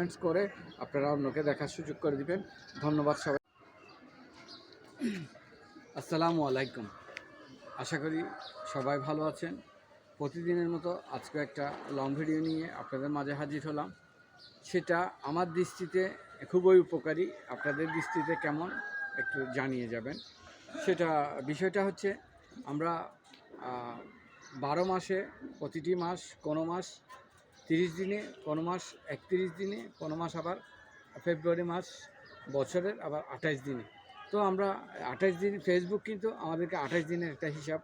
Comments করে আপনারা অন্যকে দেখার সুযোগ করে দিবেন। ধন্যবাদ সবাই। আসসালামু আলাইকুম। আশা করি সবাই ভালো আছেন। প্রতিদিনের মতো আজকে একটা লং ভিডিও নিয়ে আপনাদের মাঝে হাজির হলাম। সেটা আমার দৃষ্টিতে খুবই উপকারী। আপনাদের দৃষ্টিতে কেমন একটু জানিয়ে যাবেন। সেটা বিষয়টা হচ্ছে, আমরা বারো মাসে প্রতিটি মাস, কোনো মাস তিরিশ দিনে, কোনো মাস একত্রিশ দিনে, কোনো মাস আবার ফেব্রুয়ারি মাস বছরের আবার আঠাশ দিনে। তো আমরা আঠাশ দিন ফেসবুক কিন্তু আমাদেরকে আঠাশ দিনের একটা হিসাব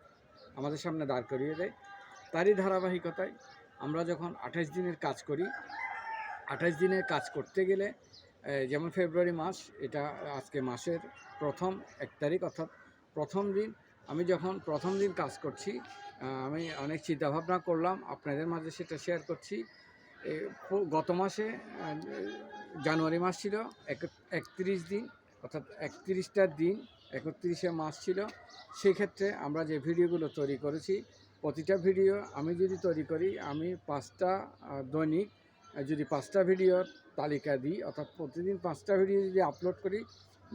আমাদের সামনে দাঁড় করিয়ে দেয়। তারই ধারাবাহিকতায় আমরা যখন আঠাশ দিনের কাজ করি, আঠাশ দিনের কাজ করতে গেলে যেমন ফেব্রুয়ারি মাস, এটা আজকে মাসের প্রথম এক তারিখ, অর্থাৎ প্রথম দিন আমি যখন প্রথম দিন কাজ করছি আমি অনেক চিন্তাভাবনা করলাম, আপনাদের মাঝে সেটা শেয়ার করছি। গত মাসে জানুয়ারি মাস ছিল একত্রিশ দিন, অর্থাৎ একত্রিশটা দিন, একত্রিশে মাস ছিল। সেক্ষেত্রে আমরা যে ভিডিওগুলো তৈরি করেছি, প্রতিটা ভিডিও আমি যদি তৈরি করি, আমি পাঁচটা দৈনিক যদি পাঁচটা ভিডিওর তালিকা দিই, অর্থাৎ প্রতিদিন পাঁচটা ভিডিও যদি আপলোড করি,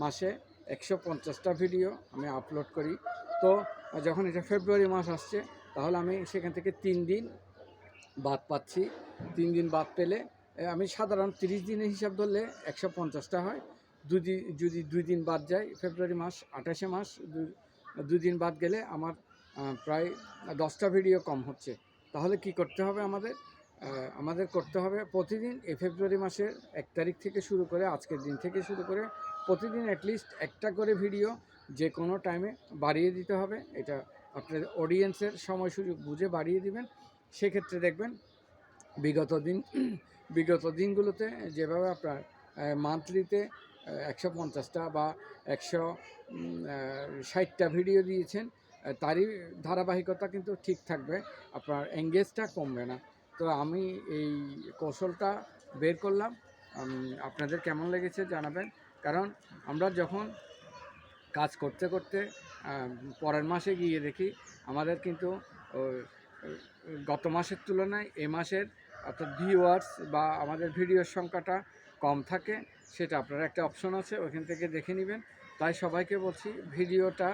মাসে একশো পঞ্চাশটা ভিডিও আমি আপলোড করি। তো যখন এটা ফেব্রুয়ারি মাস আসছে, তাহলে আমি সেখান থেকে তিন দিন বাদ পাচ্ছি। তিন দিন বাদ পেলে আমি সাধারণ তিরিশ দিনের হিসাব ধরলে একশো পঞ্চাশটা হয়। দুদিন যদি দুই দিন বাদ যায়, ফেব্রুয়ারি মাস, আঠাশে মাস দু- দিন বাদ গেলে আমার প্রায় দশটা ভিডিও কম হচ্ছে। তাহলে কি করতে হবে আমাদের? আমাদের করতে হবে প্রতিদিন এই ফেব্রুয়ারি মাসের এক তারিখ থেকে শুরু করে, আজকের দিন থেকে শুরু করে, প্রতিদিন অ্যাটলিস্ট একটা করে ভিডিও যে কোনো টাইমে বাড়িয়ে দিতে হবে। এটা আপনার অডিয়েন্সের সময় সুযোগ বুঝে বাড়িয়ে দিবেন। সেক্ষেত্রে দেখবেন বিগত দিন, বিগত দিনগুলোতে যেভাবে আপনার মান্থলিতে একশো পঞ্চাশটা বা একশো ষাটটা ভিডিও দিয়েছেন তারই ধারাবাহিকতা কিন্তু ঠিক থাকবে। আপনার এঙ্গেজটা কমবে না। তো আমি এই কৌশলটা বের করলাম। আপনাদের কেমন লেগেছে জানাবেন। কারণ আমরা যখন কাজ করতে করতে পরের মাসে গিয়ে দেখি আমাদের কিন্তু গত মাসের তুলনায় এ মাসের অর্থাৎ ভিউয়ার্স বা আমাদের ভিডিওর সংখ্যাটা কম থাকে, সেটা আপনার একটা অপশন আছে ওইখান থেকে দেখে নেবেন। তাই সবাইকে বলছি ভিডিওটা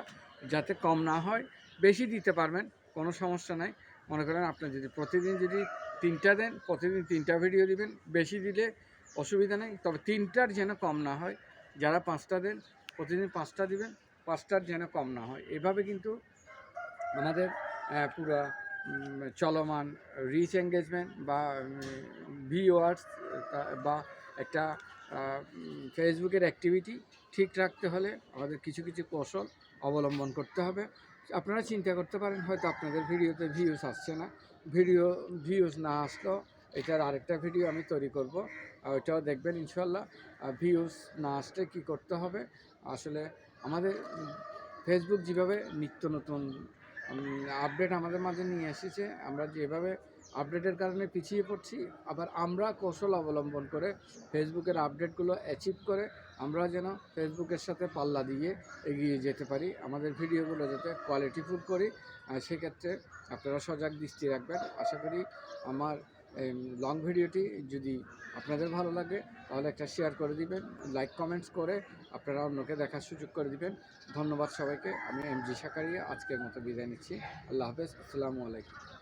যাতে কম না হয়, বেশি দিতে পারবেন, কোনো সমস্যা নাই। মনে করেন আপনার যদি প্রতিদিন যদি তিনটা দেন, প্রতিদিন তিনটা ভিডিও দিবেন, বেশি দিলে অসুবিধা নেই, তবে তিনটার যেন কম না হয়, যারা পাঁচটা দেন প্রতিদিন পাঁচটা দিবেন, পাঁচটার যেন কম না হয়। এভাবে কিন্তু আমাদের পুরা চলমান রিচ এঙ্গেজমেন্ট বা ভিওয়ার্স বা একটা ফেসবুকের অ্যাক্টিভিটি ঠিক রাখতে হলে আমাদের কিছু কিছু কৌশল অবলম্বন করতে হবে। আপনারা চিন্তা করতে পারেন, হয়তো আপনাদের ভিডিওতে ভিউজ আসছে না। ভিডিও ভিউজ না আসলেও এটার আরেকটা ভিডিও আমি তৈরি করব। ওইটাও দেখবেন ইনশাল্লাহ ভিউজ না আসলে কী করতে হবে? আসলে আমাদের ফেসবুক যেভাবে নিত্য নতুন আপডেট আমাদের মাঝে নিয়ে এসেছে, আমরা যেভাবে আপডেটের কারণে পিছিয়ে পড়ছি, আবার আমরা কৌশল অবলম্বন করে ফেসবুকের আপডেটগুলো অ্যাচিভ করে আমরা যেন ফেসবুকের সাথে পাল্লা দিয়ে এগিয়ে যেতে পারি, আমাদের ভিডিওগুলো যাতে কোয়ালিটিফুল করি সেক্ষেত্রে আপনারা সজাগ দৃষ্টি রাখবেন। আশা করি আমার লং ভিডিওটি যদি আপনাদের ভালো লাগে, তাহলে একটা শেয়ার করে দিবেন লাইক কমেন্টস করে আপনারা অন্যকে দেখার সুযোগ করে দিবেন। ধন্যবাদ সবাইকে, আমি এম জি সাকারিয়া আজকের মতো বিদায় নিচ্ছি। আল্লাহ হাফেজ, আসসালামু আলাইকুম।